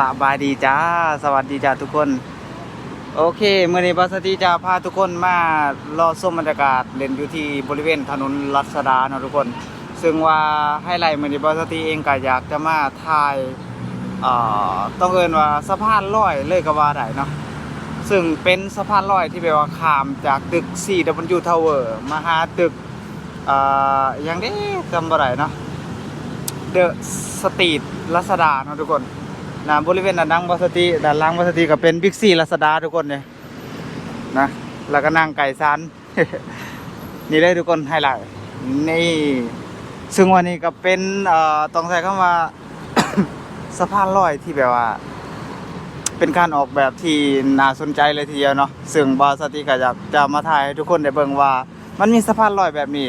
สบายดีจ้า สวัสดีจ้าทุกคน โอเคเมื่อนี้บัสตีจะพาทุกคนมารอส้มบรรยากาศเล่นอยู่ที่บริเวณถนนรัชดาเนาะทุกคน ซึ่งว่าให้ไลท์มื่อนี้บัสตีเองก็อยากจะมาถ่ายเอ่อต้องเอินว่าสะพานลอยเลยก็ว่าได้เนาะซึ่งเป็นสะพานลอยที่แบบว่าข้ามจากตึก 4W Tower มาหาตึกอ่ออยังได้จำบ่ได้เนาะเดอะสตรีทรัศดาเนาะทุกคน นะบริเวณด้านล่างบัสตีด้านล่างบัสตีก็เป็นบิ๊กซีรัศดาทุกคนเนี่ยนะแล้วก็นั่งไก่ซันนี่เลยทุกคนไฮไลท์นี่ซึ่งวันนี้ก็เป็นเอ่อต้องใช้คำว่า สะพานลอยที่แบบว่า เป็นการออกแบบที่น่าสนใจเลยทีเดียวเนาะซึ่งบาสติก็อยากจะมาถ่ายให้ทุกคนได้เบิ่งว่า มันมีสะพานลอยแบบนี้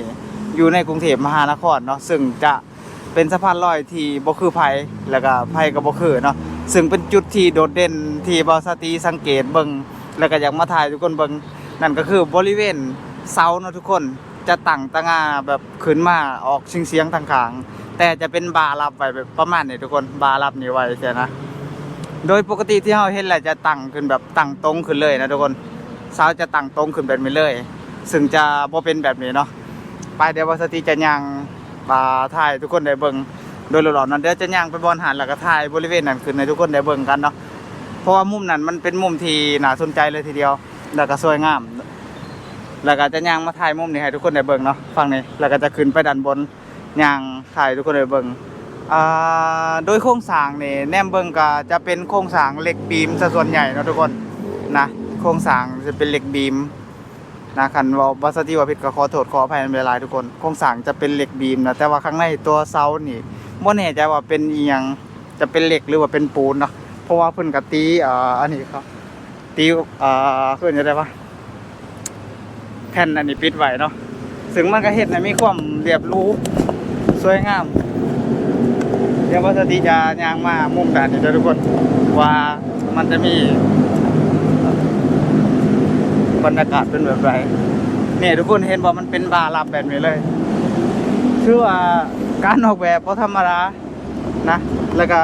อยู่ในกรุงเทพมหานครเนาะซึ่งจะ เป็นสะพานลอยที่บ่คือไผแล้วก็ไผก็บ่คือเนาะซึ่งเป็นจุดที่โดดเด่นที่บาสติสังเกตเบิงแล้วก็อยากมาถ่ายทุกคนเบิงนั่นก็คือบริเวณเสาเนาะทุกคนจะตั้งตะงาแบบขึ้นมาออกเสียงทางขางแต่จะเป็นบาร์รับไว้แบบประมาณนี้ทุกคนบาร์รับนี่ไว้แค่นะโดยปกติที่เราเห็นแหละจะตั้งขึ้นแบบตั้งตรงขึ้นเลยนะทุกคนเสาจะตั้งตรงขึ้นแบบนี้เลย ซึ่งจะบ่เป็นแบบนี้เนาะไปเดี๋ยววัสติจะย่าง ปลาถ่ายทุกคนได้เบิ่งโดยหลอดๆนั้นเดี๋ยวจะย่างไปบอลหันแล้วก็ถ่ายบริเวณนั้นขึ้นให้ทุกคนได้เบิ่งกันเนาะเพราะว่ามุมนั้นมันเป็นมุมที่น่าสนใจเลยทีเดียว แล้วก็สวยงาม แล้วก็จะย่างมาถ่ายมุมนี้ให้ทุกคนได้เบิ่งเนาะฝั่งนี้แล้วก็จะขึ้นไปด้านบนย่างถ่ายทุกคนได้เบิ่งโดยโครงสร้างนี่แนมเบิงก็จะเป็นโครงสร้างเหล็กบีมซะส่วนใหญ่เนาะทุกคนนะโครงสร้างจะเป็นเหล็กบีม นะคันว่าวัสติว่าผิดก็ขอโทษขออภัยในเวลาทุกคนโครงสร้างจะเป็นเหล็กบีมนะแต่ว่าข้างในตัวเสานี่บ่แน่ใจว่าเป็นอีหยังจะเป็นเหล็กหรือว่าเป็นปูนเนาะเพราะว่าเพิ่นก็ตีอ่าอันนี้ครับตีอ่าเพิ่นจะได้ปะแผ่นอันนี้ปิดไว้เนาะซึ่งมันก็เฮ็ดให้มีความเรียบรู้สวยงาม เดี๋ยววัสติจะย่างมามุมด่านนี้เด้อทุกคนว่ามันจะมี บรรยากาศเป็นแบบไรเนี่ยทุกคนเห็นว่ามันเป็นบาร์ลับแบบนี้เลยคือว่าการออกแบบพระธรรมดานะ แล้วก็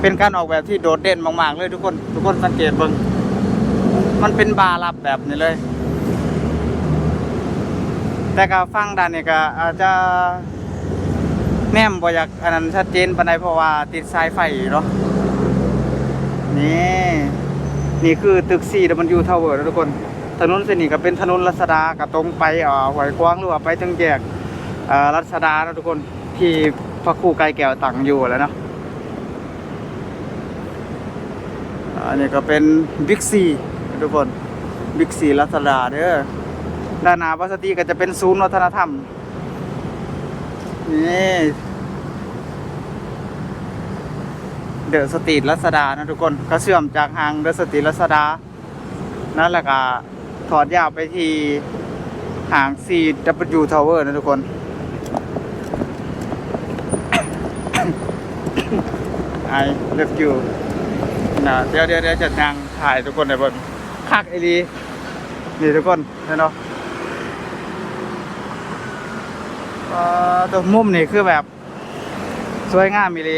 เป็นการออกแบบที่โดดเด่นมากๆเลยทุกคน ทุกคนสังเกตเบิ่งมันเป็นบาร์ลับแบบนี้เลย แต่ก็ฟังด้านนี้ก็อาจจะแนมบ่อยากอันนั้นชัดเจนปานใดเพราะว่าติดสายไฟเนาะนี่ นี่คือตึก4 W Tower นะทุกคน ถนนเส้นนี้ก็เป็นถนนรัชดาก็ตรงไปอ่อหวยกว้างหรือว่าไปถึงแยกเอ่อรัชดานะทุกคนที่พระครูไกรแก้วตั้งอยู่แล้วเนาะอันนี้ก็เป็นบิ๊กซีทุกคนบิ๊กซีรัชดาเด้อด้านหน้าวัสติก็จะเป็นศูนย์วัฒนธรรมนี่ เดอะสตรีทรัศดานะทุกคนก็เชื่อมจากทางเดอะสตรีทรัศดานั่นแหละก็ถอดยาวไปที่หาง CW Tower นะทุกคนไอเลิฟยูนะเดี๋ยวเดี๋ยวเดี๋ยวจะยังถ่ายทุกคนในบนคักไอรีนี่ทุกคนเห็นเนาะตัวมุมนี่คือแบบ สวยงามมีเล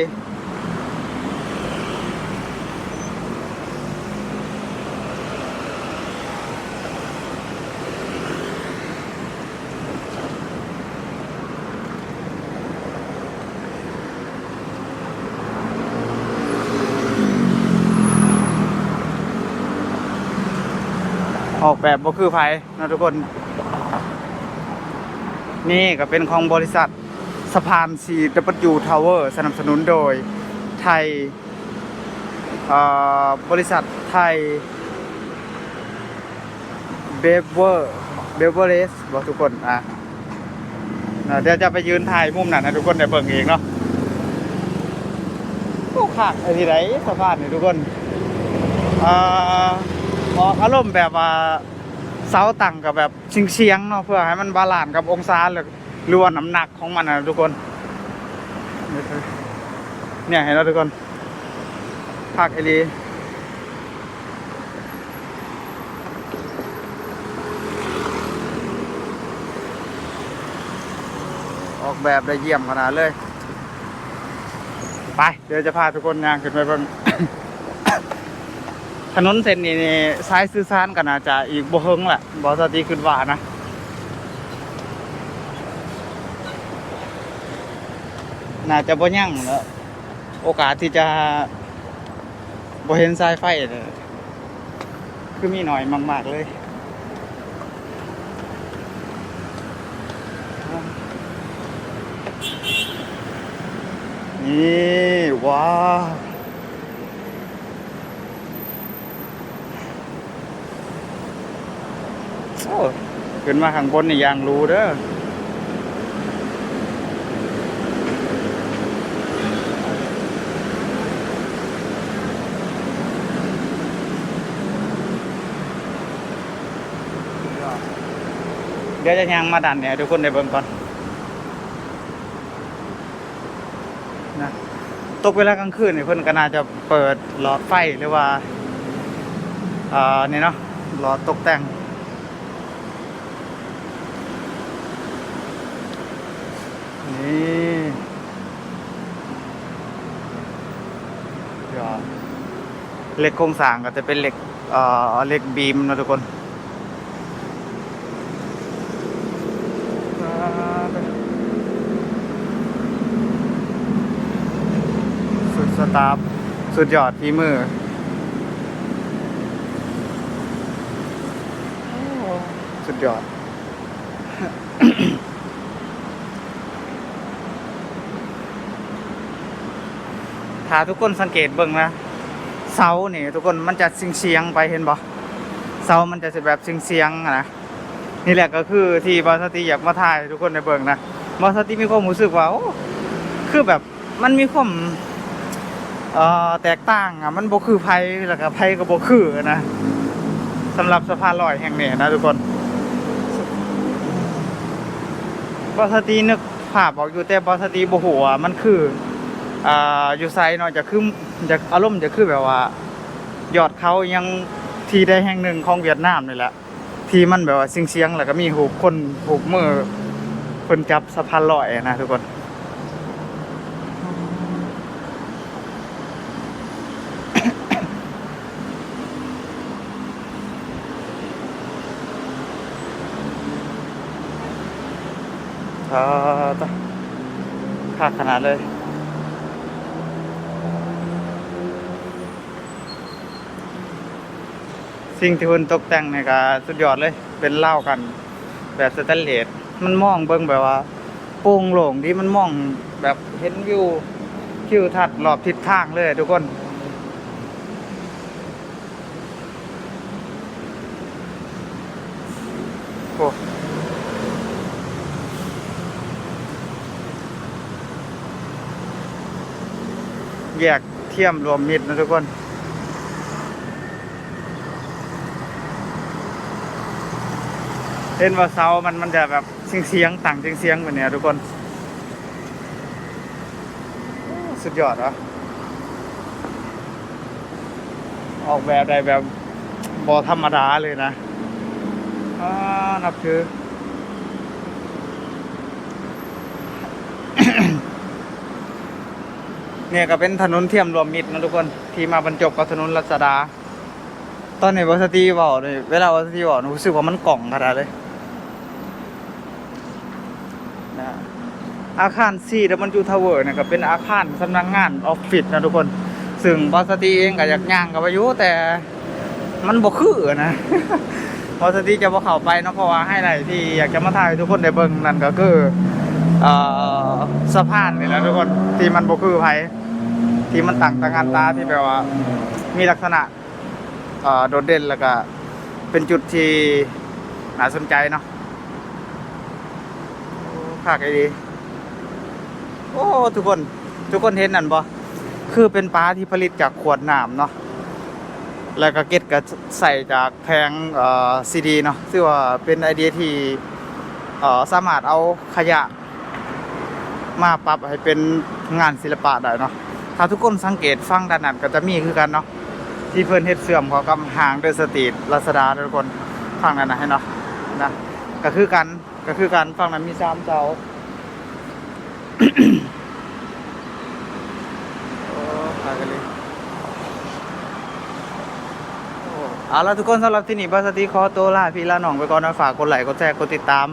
ออกแบบบ่คือไผนะทุกคน นี่ก็เป็นของบริษัทสะพาน CW Tower สนับสนุนโดยไทยบริษัทไทยเบเวอร์เบเวอร์เรสบอกทุกคนอะเดี๋ยวจะไปยืนถ่ายมุมนั้นนะทุกคนได้เบิ่งเองเนาะโอ้ขาดอะไอ้ที่ไหนสะพานนี่ทุกคนอ่า ออกอารมณ์แบบว่าเสาตั้งกับแบบเฉียงๆเนาะเพื่อให้มันบาลานซ์กับองศาหรือหรือว่าน้ำหนักของมันนะทุกคน เนี่ยเห็นแล้วทุกคนภาคเอรีออกแบบได้เยี่ยมขนาดเลย ไป เดี๋ยวจะพาทุกคนย่างขึ้นไปบิ่ง นนเส้นนี้นี่ซ้ายซื้อซานกันอาจจะอีกบ่เฮิงแหละบ่สติขึ้นว่านะน่าจะบ่ยั่งแล้วโอกาสที่จะบ่เห็นสายไฟคือมีหน่อยมาก ๆ เลยนี่ว้าวโอ้ ขึ้นมาข้างบนนี่ยางรูเด้อเดี๋ยวจะยังมาดันเนี่ยทุกคนได้เบิ่งก่อนนะตกเวลากลางคืนเนี่ยเพิ่นก็น่าจะเปิดหลอดไฟหรือว่าอ่อนี่เนาะหลอดตกแต่ง นี่เดี๋ยวเหล็กโครงสร้างก็จะเป็นเหล็กเอ่อเหล็กบีมนะทุกคนสุดสตาฟสุดยอดฝีมือสุดยอด ถ้าทุกคนสังเกตเบิ่งนะเสาเนี่ยทุกคนมันจะเสียงเสียงๆไปเห็นบ่เสามันจะแบบเสียงเสียงๆนะนี่แหละก็คือที่บอสติอยากมาถ่ายทุกคนในเบิ่งนะบอสติมีความรู้สึกว่าโอ้คือแบบมันมีความเอ่อแตกต่างอะมันบ่คือไผแล้วก็ไผก็บ่คือนะสำหรับสะพานลอยแห่งนี้นะทุกคนบอสตินึกภาพออกอยู่แต่บอสติบ่ฮู้ว่ามันคือ อ่าอยู่ไซเนาะจะคือจะอารมณ์จะคือแบบว่า ยอดเขายังที่ใดแห่งหนึ่งของเวียดนามนี่แหละที่มันแบบว่าเสียงๆแล้วก็มีหูคนหูมือคนจับสะพานลอยนะทุกคนเออตะค่าขนาดเลย สิ่งที่คนตกแต่งนี่ก็สุดยอดเลย เป็นเหล้ากัน แบบสแตนเลสมันมองเบิ่งแบบว่าโปร่งโล่งที่มันมองแบบเห็นวิวทิวทัศน์รอบทิศทางเลยทุกคนโอ้แยกเทียมรวมมิตรนะทุกคน เห็นว่าเสามันมันจะแบบเสียงเสียงๆต่างเสียงเสียงๆแบบเนี้ยทุกคน สุดยอดวะออกแบบได้แบบบอธรรมดาเลยนะนับถือเนี่ยก็เป็นถนนเทียมรวมมิตรนะทุกคนที่มาบรรจบกับถนนรัชดา ตอนนี้วัสตีบอกเลยเวลาวัสตีบอกรู้สึกว่ามันกล่องขนาดเลย นะ อาคารซีดับมันจูทาวเวอร์เนี่ยก็เป็นอาคารสำนักงานออฟฟิศนะทุกคน ซึ่งบอสตีเองก็อยากย่างกับอายุแต่มันบ่คือนะบอสตีจะบ่เข้าไปเนาะเพราะว่าให้ไรที่อยากจะมาถ่ายทุกคนได้เบิ่งนั่นก็คือสะพานนี่แหละทุกคนที่มันบ่คือไผที่มันต่างต่างานตาที่แบบว่า มีลักษณะโดดเด่นแล้วก็เป็นจุดที่น่าสนใจเนาะภาคไอดี โอ้ทุกคนทุกคนเห็นนั่นบ่คือเป็นปลาที่ผลิตจากขวดน้ำเนาะแล้วก็เก็ตก็ใส่จากแพงเอ่อซีดีเนาะซึ่งว่าเป็นไอเดียที่เอ่อสามารถเอาขยะ มาปรับให้เป็นงานศิลปะได้เนาะถ้าทุกคนสังเกตฟังด้านนั้นก็จะมีคือกันเนาะที่เพิ่นเฮ็ดเสื่อมเขากำหางเดอะสตรีทรัชดาด้อทุกคนฟังนั้นนะให้เนาะนะก็คือกันก็คือกันฝั่งนั้นมีสามเสา เอาละทุกคนสำหรับที่นี่บาสตีคอโตัวลาพี่ลาหน่องไปก่อนนะฝากกดไลค์กดแชร์กดติดตาม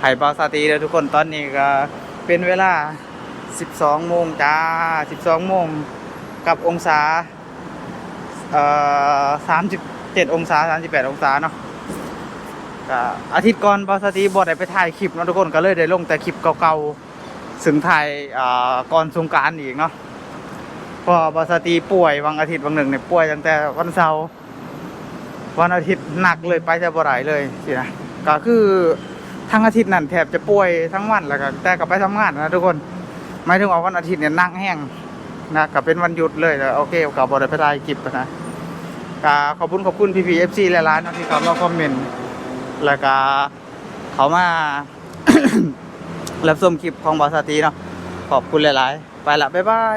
ไห่บาสตีเลยทุกคนตอนนี้ก็เป็นเวลา 12 โมงจ้า 12 โมงกับองศาเอ่อ37 องศา 38 องศาเนาะอาทิตย์ก่อนบาสตีบอดได้ไปถ่ายคลิปเนาะทุกคนก็เลยได้ลงแต่คลิปเก่าๆ ซึ่งถ่ายก่อนสงการอีกเนาะพอบาสตีป่วยวันอาทิตย์วันหนึ่งเนี่ยป่วยตั้งแต่วันเสาร์วันอาทิตย์หนักเลยไปจะบ่ไหลเลยสินะก็คือทั้งอาทิตย์นั่นแทบจะป่วยทั้งวันแล้วก็แต่ก็ไปทำงานนะทุกคนหมายถึงว่าวันอาทิตย์เนี่ยนั่งแห้งนะก็เป็นวันหยุดเลยแล้วโอเคก็บ่ได้ไปถ่ายคลิปนะก็ขอบคุณขอบคุณพีพีเอฟซีหลายๆเนาะที่เขามาคอมเมนต์แล้วก็เขามา รับชมคลิปของบอสตีเนาะขอบคุณหลาย ๆ ไปละบ๊ายบาย